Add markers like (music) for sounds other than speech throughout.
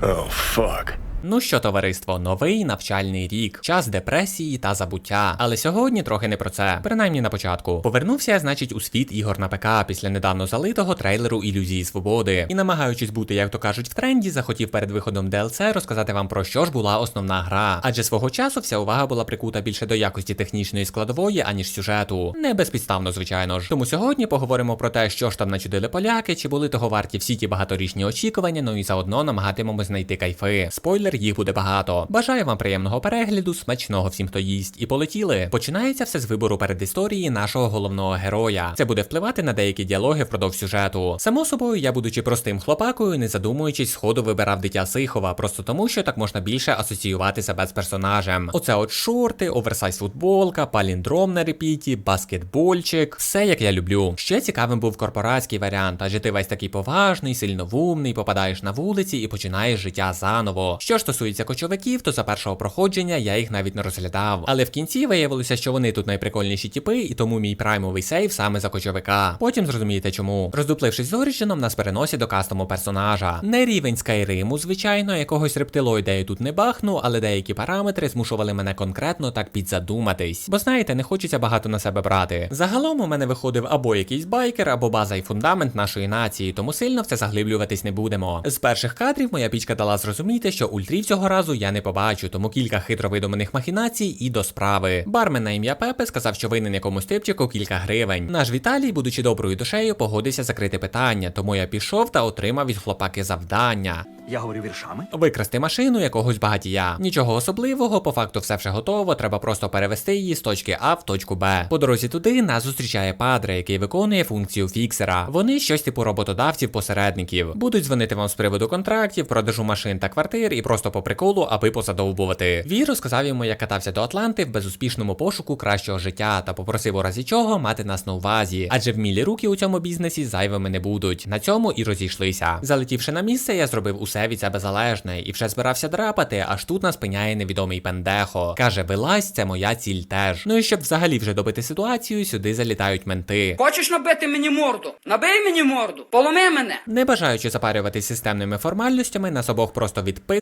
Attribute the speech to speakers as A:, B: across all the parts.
A: Oh, fuck.
B: Ну що, товариство, новий навчальний рік, час депресії та забуття. Але сьогодні трохи не про це, принаймні на початку. Повернувся я, значить, у світ ігор на ПК після недавно залитого трейлеру Ілюзії Свободи. І намагаючись бути, як то кажуть, в тренді, захотів перед виходом DLC розказати вам про що ж була основна гра. Адже свого часу вся увага була прикута більше до якості технічної складової, аніж сюжету. Не безпідставно, звичайно ж. Тому сьогодні поговоримо про те, що ж там начудили поляки, чи були того варті всі ті багаторічні очікування, ну і заодно намагатимемо знайти кайфи. Спойлер, їх буде багато. Бажаю вам приємного перегляду, смачного всім, хто їсть, і полетіли. Починається все з вибору передісторії нашого головного героя. Це буде впливати на деякі діалоги впродовж сюжету. Само собою, я, будучи простим хлопакою, не задумуючись, сходу вибирав дитя Сихова, просто тому, що так можна більше асоціювати себе з персонажем. Оце от шорти, оверсайз футболка, паліндром на репіті, баскетбольчик, все як я люблю. Ще цікавим був корпоратський варіант, адже ти весь такий поважний, сильно вумний, попадаєш на вулиці і починаєш життя заново. Що ж стосується кочовиків, то за першого проходження я їх навіть не розглядав. Але в кінці виявилося, що вони тут найприкольніші тіпи, і тому мій праймовий сейв саме за кочовика. Потім зрозумієте чому. Роздуплившись з Оріджином, нас переносять до кастому персонажа. Не рівень Скайриму, звичайно, якогось рептилоїда я тут не бахну, але деякі параметри змушували мене конкретно так підзадуматись. Бо знаєте, не хочеться багато на себе брати. Загалом у мене виходив або якийсь байкер, або база і фундамент нашої нації, тому сильно в це заглиблюватись не будемо. З перших кадрів моя пічка дала зрозуміти, що ультрів цього разу я не побачу, тому кілька хитро видуманих махінацій і до справи. Бармен на ім'я Пепе сказав, що винен якомусь типчику кілька гривень. Наш Віталій, будучи доброю душею, погодився закрити питання, тому я пішов та отримав від хлопаки завдання.
C: Я говорю віршами.
B: Викрасти машину якогось багатія. Нічого особливого, по факту все вже готово, треба просто перевести її з точки А в точку Б. По дорозі туди нас зустрічає падре, який виконує функцію фіксера. Вони щось типу роботодавців-посередників. Будуть дзвонити вам з приводу контрактів, продажу машин та квартир і просто по приколу, аби позадовбувати. Вій розказав йому, як катався до Атланти в безуспішному пошуку кращого життя та попросив у разі чого мати нас на увазі, адже вмілі руки у цьому бізнесі зайвими не будуть. На цьому і розійшлися. Залетівши на місце, я зробив усе від себе залежне і вже збирався драпати, аж тут нас пиняє невідомий пендехо. Каже, вилазь, це моя ціль теж. Ну і щоб взагалі вже добити ситуацію, сюди залітають менти.
D: Хочеш набити мені морду? Набий мені морду, поломи мене.
B: Не бажаючи запарюватись системними формальностями, нас обох просто відпили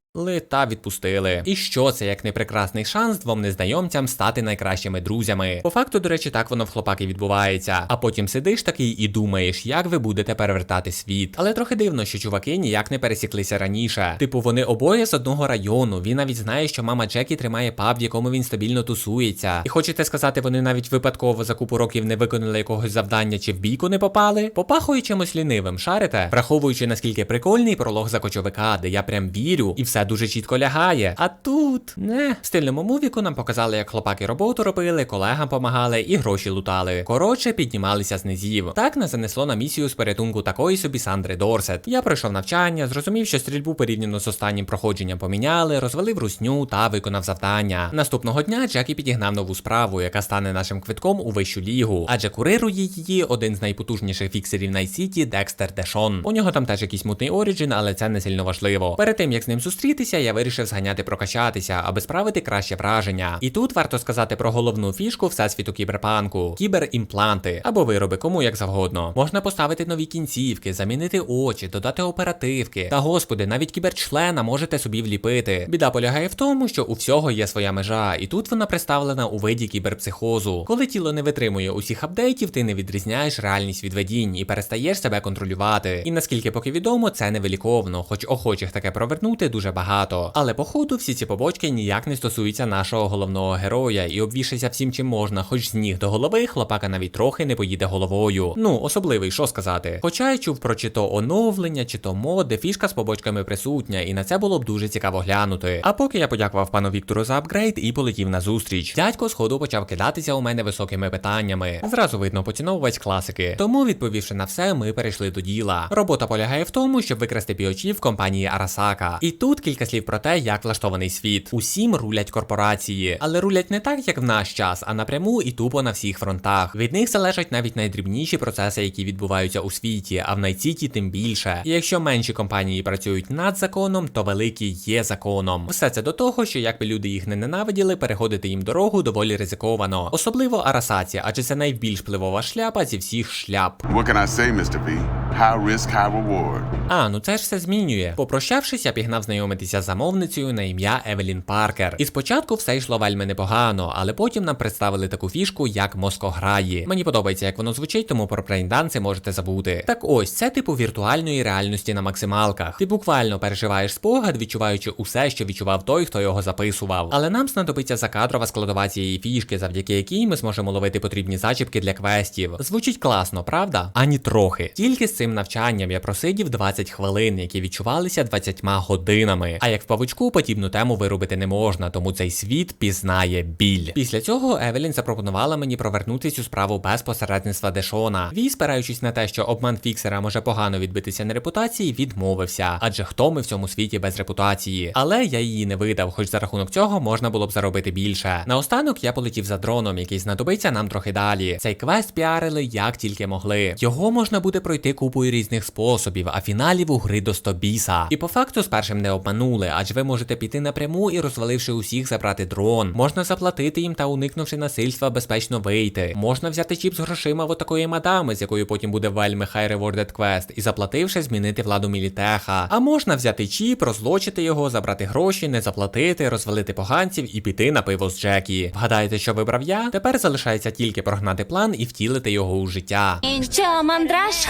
B: та відпустили. І що це як не прекрасний шанс двом незнайомцям стати найкращими друзями? По факту, до речі, так воно в хлопаки відбувається. А потім сидиш такий і думаєш, як ви будете перевертати світ. Але трохи дивно, що чуваки ніяк не пересіклися раніше. Типу, вони обоє з одного району. Він навіть знає, що мама Джекі тримає паб, в якому він стабільно тусується. І хочете сказати, вони навіть випадково за купу років не виконали якогось завдання чи в бійку не попали? Попахує чимось лінивим, шарите? Враховуючи наскільки прикольний пролог за кочовика, де я прям вірю, і все дуже чітко лягає. А тут не в стильному мувіку нам показали, як хлопаки роботу робили, колегам помагали і гроші лутали. Коротше, піднімалися з низів. Так нас занесло на місію з порятунку такої собі Сандри Дорсет. Я пройшов навчання, зрозумів, що стрільбу порівняно з останнім проходженням поміняли, розвалив русню та виконав завдання. Наступного дня Джекі підігнав нову справу, яка стане нашим квитком у вищу лігу. Адже курирує її один з найпотужніших фіксерів Найсіті Декстер Дешон. У нього там теж якийсь мутний оріджин, але це не сильно важливо. Перед тим як з ним зустрітися, я вирішив зганяти прокачатися, аби справити краще враження. І тут варто сказати про головну фішку всесвіту кіберпанку кіберімпланти або вироби, кому як завгодно. Можна поставити нові кінцівки, замінити очі, додати оперативки. Та господи, навіть кіберчлена можете собі вліпити. Біда полягає в тому, що у всього є своя межа, і тут вона представлена у виді кіберпсихозу. Коли тіло не витримує усіх апдейтів, ти не відрізняєш реальність від видінь і перестаєш себе контролювати. І наскільки поки відомо, це невиліковно, хоч охочих таке провернути дуже багато. Але походу всі ці побочки ніяк не стосуються нашого головного героя і обвішайся всім чим можна, хоч з ніг до голови, хлопака навіть трохи не поїде головою. Ну, особливий, що сказати. Хоча я чув про чи то оновлення, чи то мод, де фішка з побочками присутня, і на це було б дуже цікаво глянути. А поки я подякував пану Віктору за апгрейд і полетів на зустріч. Дядько сходу почав кидатися у мене високими питаннями. Зразу видно поціновувач класики. Тому, відповівши на все, ми перейшли до діла. Робота полягає в тому, щоб викрасти піочів в компанії Арасака. І тут кілька слів про те, як влаштований світ. Усім рулять корпорації, але рулять не так, як в наш час, а напряму і тупо на всіх фронтах. Від них залежать навіть найдрібніші процеси, які відбуваються у світі, а в Найціті тим більше. І якщо менші компанії працюють над законом, то великі є законом. Все це до того, що якби люди їх не ненавиділи, переходити їм дорогу доволі ризиковано. Особливо Арасаці, адже це найбільш впливова шляпа зі всіх шляп.
E: What can I say, Mr. V?
A: High risk, high reward.
B: А, ну це ж все змінює. Попрощавшись, я пігнав знайомитися з замовницею на ім'я Евелін Паркер. І спочатку все йшло вельми непогано, але потім нам представили таку фішку, як москограї. Мені подобається, як воно звучить, тому про брейнданси можете забути. Так ось, це типу віртуальної реальності на максималках. Ти буквально переживаєш спогад, відчуваючи усе, що відчував той, хто його записував. Але нам знадобиться закадрова складова цієї фішки, завдяки якій ми зможемо ловити потрібні зачіпки для квестів. Звучить класно, правда? Ані трохи. Тільки з цим навчанням я просидів 20 хвилин, які відчувалися 20 годинами. А як в павучку подібну тему виробити не можна, тому цей світ пізнає біль. Після цього Евелін запропонувала мені провернути цю справу без посередництва Дешона. Вій, спираючись на те, що обман фіксера може погано відбитися на репутації, відмовився. Адже хто ми в цьому світі без репутації? Але я її не видав, хоч за рахунок цього можна було б заробити більше. Наостанок я полетів за дроном, який знадобиться нам трохи далі. Цей квест піарили як тільки могли. Його можна буде пройти купою різних способів, а фіналів у гри до 100 біса. І по факту з першим не обманули, адже ви можете піти напряму і розваливши усіх забрати дрон. Можна заплатити їм та уникнувши насильства, безпечно вийти. Можна взяти чіп з грошима в отакої мадами, з якою потім буде вельми high rewarded квест, і заплативши, змінити владу Мілітеха. А можна взяти чіп, розлочити його, забрати гроші, не заплатити, розвалити поганців і піти на пиво з Джекі. Вгадаєте, що вибрав я? Тепер залишається тільки прогнати план і втілити його у життя.
C: Що, мандраж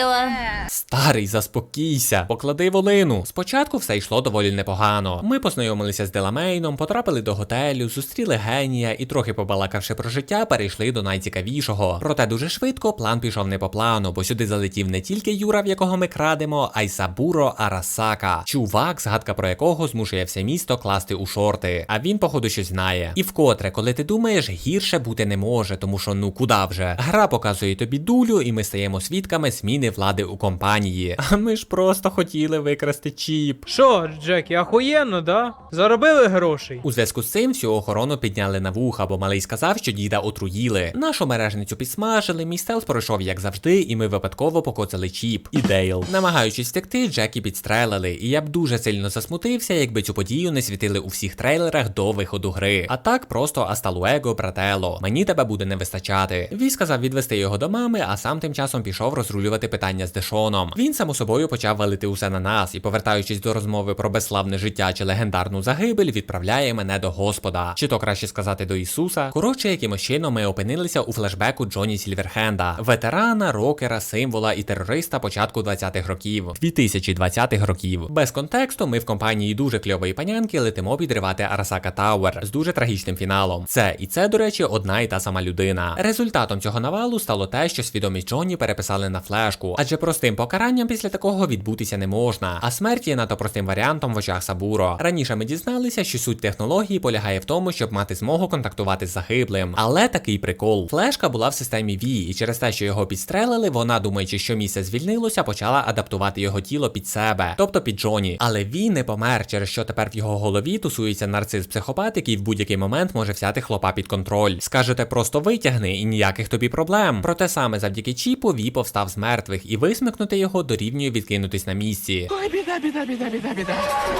C: Хуліо?
B: Старий, заспокійся, поклади волину. Спочатку все йшло доволі непогано. Ми познайомилися з Деламейном, потрапили до готелю, зустріли генія і трохи побалакавши про життя, перейшли до найцікавішого. Проте дуже швидко план пішов не по плану, бо сюди залетів не тільки Юра, в якого ми крадемо, а й Сабуро Арасака, чувак, згадка про якого змушує все місто класти у шорти. А він, походу, щось знає. І вкотре, коли ти думаєш, гірше бути не може, тому що ну куди вже. Гра показує тобі дулю, і ми стаємо свідками зміни влади у компанії. (laughs) А ми ж просто хотіли викрасти чіп.
E: Що, Джекі, ахуєнно, да? Заробили грошей.
B: У зв'язку з цим всю охорону підняли на вуха, бо малий сказав, що діда отруїли. Нашу мережницю підсмажили, мій стелс пройшов як завжди, і ми випадково покоцали чіп і Дейл. Намагаючись втекти, Джекі підстрелили, і я б дуже сильно засмутився, якби цю подію не світили у всіх трейлерах до виходу гри. А так просто Асталуего, братело. Мені тебе буде не вистачати. Вій сказав відвести його до мами, а сам тим часом пішов розрулювати питання з Дешоном. Він само собою почав валити усе на нас і, повертаючись до розмови про безславне життя чи легендарну загибель, відправляє мене до Господа, чи то краще сказати до Ісуса. Коротше, якимось чином ми опинилися у флешбеку Джоні Сільверхенда, ветерана, рокера, символа і терориста початку 20-х років, 2020-х років. Без контексту ми в компанії дуже кльової панянки летимо підривати Арасака Тауер з дуже трагічним фіналом. Це і це, до речі, одна і та сама людина. Результатом цього навалу стало те, що свідомість Джоні переписали на флешку, адже простим покаранням після такого відбутися не можна. А смерть є надто простим варіантом в очах Сабуро. Раніше ми дізналися, що суть технології полягає в тому, щоб мати змогу контактувати з загиблим. Але такий прикол. Флешка була в системі V, і через те, що його підстрелили, вона, думаючи, що місце звільнилося, почала адаптувати його тіло під себе, тобто під Джоні. Але V не помер, через що тепер в його голові тусується нарцис-психопат, який в будь-який момент може взяти хлопа під контроль. Скажете, просто витягни і ніяких тобі проблем. Проте саме завдяки чіпу Ві повстав з мертвих і висмикнути його дорівнює відкинутись на місці.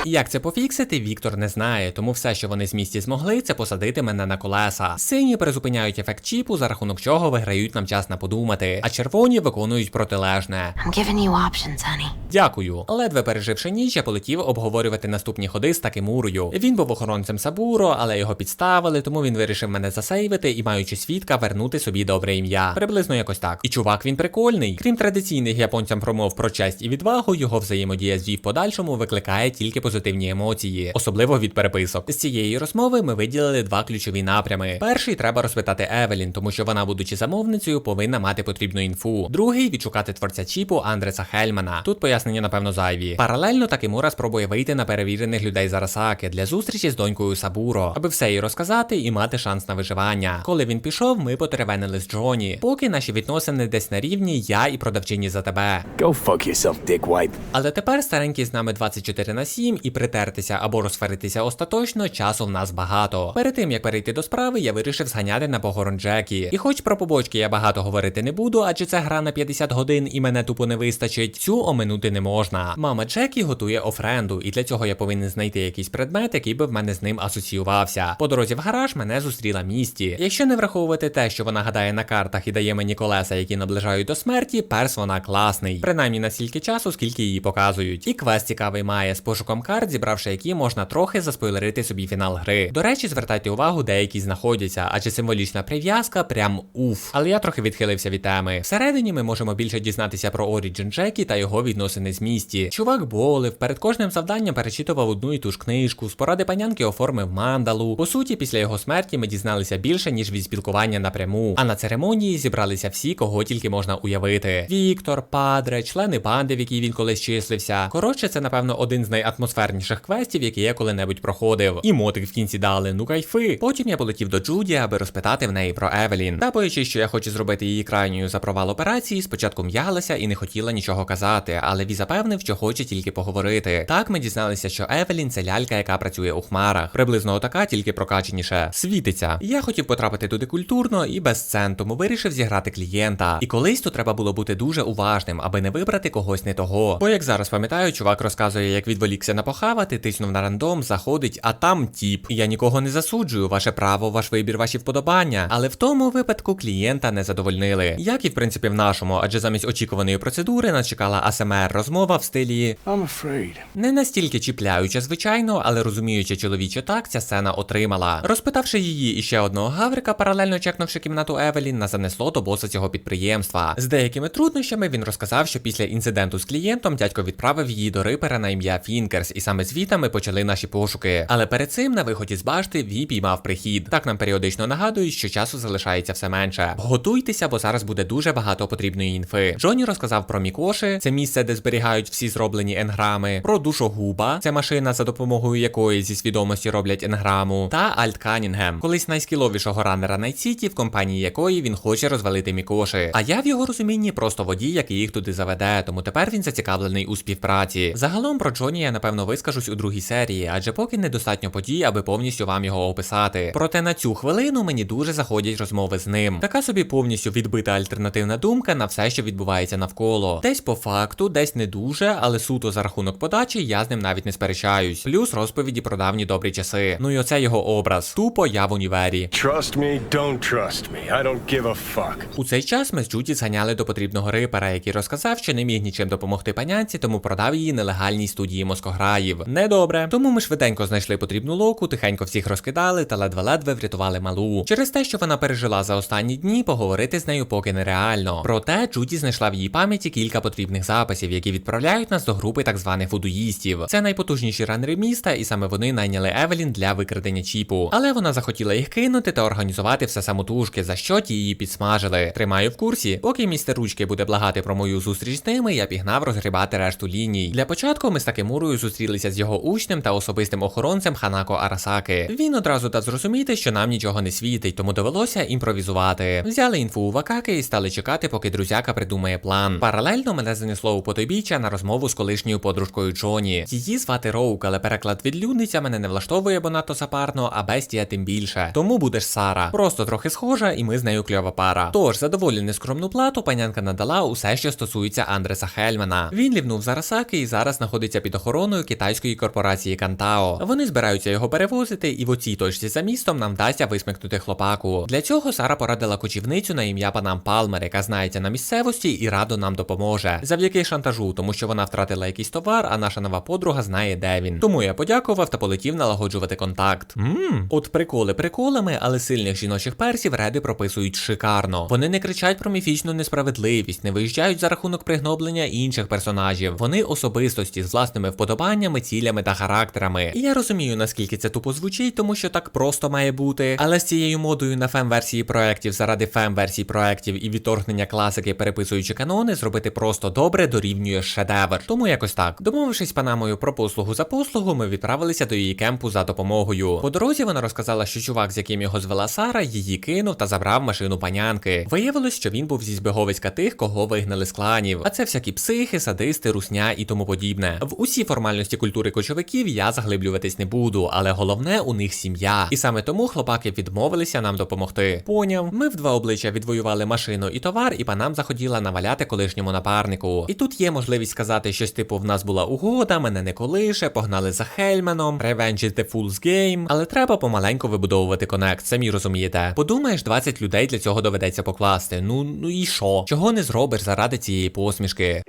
B: І Як це пофіксити, Віктор не знає, тому все, що вони з місті змогли, це посадити мене на колеса. Сині призупиняють ефект чіпу, за рахунок чого виграють нам час на подумати, а червоні виконують протилежне.
C: I'm giving you options, honey.
B: Дякую. Ледве переживши ніч, я полетів обговорювати наступні ходи з Такемурою. Він був охоронцем Сабуро, але його підставили, тому він вирішив мене засейвити і, маючи свідка, вернути собі добре ім'я. Приблизно якось так. І чувак він прикольний. Крім традиційних японцям промов про честь і відвагу, його взаємодія з Ві в подальшому викликає тільки позитивні емоції, особливо від переписок. З цієї розмови ми виділили два ключові напрями. Перший треба розпитати Евелін, тому що вона, будучи замовницею, повинна мати потрібну інфу. Другий відшукати творця чіпу Андреса Хельмана. Тут пояснення, напевно, зайві. Паралельно Такемура спробує вийти на перевірених людей з Арасаки для зустрічі з донькою Сабуро, аби все їй розказати і мати шанс на виживання. Коли він пішов, ми потеревенили з Джоні. Поки наші відносини десь на рівні я і продавчині за тебе.
F: Go fuck yourself, dickwipe.
B: Але тепер старенький з нами 24 на 7 і притертися або розсваритися остаточно, часу в нас багато. Перед тим як перейти до справи, я вирішив зганяти на похорон Джекі. І хоч про побочки я багато говорити не буду, адже це гра на 50 годин і мене тупо не вистачить, цю оминути не можна. Мама Джекі готує офренду, і для цього я повинен знайти якийсь предмет, який би в мене з ним асоціювався. По дорозі в гараж мене зустріла місті. Якщо не враховувати те, що вона гадає на картах і дає мені колеса, які наближають до смерті, перс вона вона класний, принаймні на стільки часу, скільки її показують. І квест цікавий має з пошуком карт, зібравши які можна трохи заспойлерити собі фінал гри. До речі, звертайте увагу, деякі знаходяться, адже символічна прив'язка прям уф. Але я трохи відхилився від теми. Всередині ми можемо більше дізнатися про Оріджин Джекі та його відносини з місті. Чувак болив, перед кожним завданням перечитував одну і ту ж книжку, з поради панянки оформив мандалу. По суті, після його смерті ми дізналися більше, ніж від спілкування напряму. А на церемонії зібралися всі, кого тільки можна уявити: Віктор, Падре, члени банди, в якій він колись числився. Коротше, це напевно один з найатмосферніших квестів, які я коли-небудь проходив. І мотик в кінці дали, ну кайфи. Потім я полетів до Джуді, аби розпитати в неї про Евелін. Та боячись, що я хочу зробити її крайньою за провал операції, спочатку м'ялася і не хотіла нічого казати, але Ві запевнив, що хоче тільки поговорити. Так ми дізналися, що Евелін це лялька, яка працює у хмарах. Приблизно отака, тільки прокаченіше. Світиться. Я хотів потрапити туди культурно і без сцен, тому вирішив зіграти клієнта. І колись то треба було бути дуже уважним, аби не вибрати когось не того. Бо як зараз пам'ятаю, чувак розказує, як відволікся на похавати, тиснув на рандом, заходить, а там тіп. Я нікого не засуджую, ваше право, ваш вибір, ваші вподобання. Але в тому випадку клієнта не задовольнили. Як і в принципі в нашому, адже замість очікуваної процедури нас чекала АСМР розмова в стилі
F: I'm afraid.
B: не настільки чіпляюча, звичайно, але розуміючи чоловіче так, ця сцена отримала. Розпитавши її і ще одного гаврика, паралельно чекнувши кімнату Евелін, нас занесло до боса цього підприємства. З деякими труднощами він розказав, що після інциденту з клієнтом дядько відправив її до рипера на ім'я Фінкерс, і саме звідти ми почали наші пошуки. Але перед цим на виході з башти Ві піймав прихід. Так нам періодично нагадують, що часу залишається все менше. Готуйтеся, бо зараз буде дуже багато потрібної інфи. Джоні розказав про Мікоши, це місце, де зберігають всі зроблені енграми, про душогуба, це машина, за допомогою якої зі свідомості роблять енграму, та Альт Канінгем, колись найскіловішого ранера Найт-Сіті, в компанії якої він хоче розвалити Мікоши. А я в його розумінні просто водій, який їх туди заведе, тому тепер він зацікавлений у співпраці. Загалом про Джоні я напевно вискажусь у другій серії, адже поки недостатньо подій, аби повністю вам його описати. Проте на цю хвилину мені дуже заходять розмови з ним. Така собі повністю відбита альтернативна думка на все, що відбувається навколо. Десь по факту, десь не дуже, але суто за рахунок подачі я з ним навіть не сперечаюсь. Плюс розповіді про давні добрі часи. Ну і оце його образ. Тупо я в універі.
F: Trust me, don't trust me. I don't give a fuck.
B: У цей час ми з Джуді зганяли до потрібного рипера, який розказав, що не міг нічим допомогти панянці, тому продав її нелегальній студії москограїв. Недобре. Тому ми швиденько знайшли потрібну локу, тихенько всіх розкидали та ледве-ледве врятували малу. Через те, що вона пережила за останні дні, поговорити з нею поки нереально. Проте Джуді знайшла в її пам'яті кілька потрібних записів, які відправляють нас до групи так званих фудуїстів. Це найпотужніші ранери міста, і саме вони найняли Евелін для викрадення чіпу. Але вона захотіла їх кинути та організувати все самотужки, за що ті її підсмажили. Тримаю в курсі. Поки містер ручки буде благати про мою зустріч з ними, я пігнав розгрібати решту ліній. Для початку ми з Такемурою зустрілися з його учнем та особистим охоронцем Ханако Арасаки. Він одразу дав зрозуміти, що нам нічого не світить, тому довелося імпровізувати. Взяли інфу у Вакаки і стали чекати, поки друзяка придумає план. Паралельно мене занесло у потойбіччя на розмову з колишньою подружкою Джоні. Її звати Роук, але переклад відлюдниця мене не влаштовує, бо надто запарно, а бестія тим більше. Тому будеш Сара. Просто трохи схожа, і ми з нею кльова пара. Тож, за нескромну плату, панянка надала усе, що стосується Андреса Хельмана. Він лівнув з Арасаки і зараз знаходиться під охороною китайської корпорації Кантао. Вони збираються його перевозити, і в оцій точці за містом нам вдасться висмикнути хлопаку. Для цього Сара порадила кочівницю на ім'я Панам Палмер, яка знається на місцевості і радо нам допоможе. Завдяки шантажу, тому що вона втратила якийсь товар, а наша нова подруга знає, де він. Тому я подякував та полетів налагоджувати контакт. Мм, от приколи приколами, але сильних жіночих персів реди прописують шикарно. Вони не кричать про міфічну несправедливість, не виїжджають за рахунок пригноблення інших персонажів. Вони особистості з власними вподобаннями, цілями та характерами. І я розумію, наскільки це тупо звучить, тому що так просто має бути. Але з цією модою на фем-версії проєктів заради фем-версій проєктів і відторгнення класики, переписуючи канони, зробити просто добре дорівнює шедевр. Тому якось так. Домовившись панамою про послугу за послугу, ми відправилися до її кемпу за допомогою. По дорозі вона розказала, що чувак, з яким його звела Сара, її кинув та забрав машину панянки. Виявилось, що він був зі збіговиська тих, кого вигнали з кланів. А це всякі психи, садисти, русня і тому подібне. В усі формальності культури кочовиків я заглиблюватись не буду, але головне у них сім'я. І саме тому хлопаки відмовилися нам допомогти. Поняв, ми в два обличчя відвоювали машину і товар, і панам захотіла наваляти колишньому напарнику. І тут є можливість сказати щось типу: в нас була угода, мене не колише, погнали за Хельманом, Revenge is the Fool's Game. Але треба помаленьку вибудовувати конект, самі розумієте. Подумаєш, 20 людей для цього доведеться покласти. Ну ну і що? Чого не зробиш? Робиш заради цієї посмішки.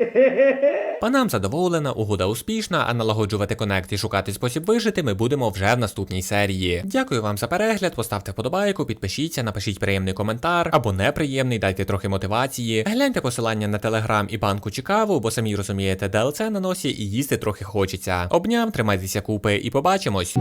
B: Панам задоволена, угода успішна, а налагоджувати конект і шукати спосіб вижити ми будемо вже в наступній серії. Дякую вам за перегляд, поставте вподобайку, підпишіться, напишіть приємний коментар або неприємний, дайте трохи мотивації. Гляньте посилання на телеграм і банку Чикаву, бо самі розумієте, DLC на носі і їсти трохи хочеться. Обняв, тримайтеся купи і побачимось.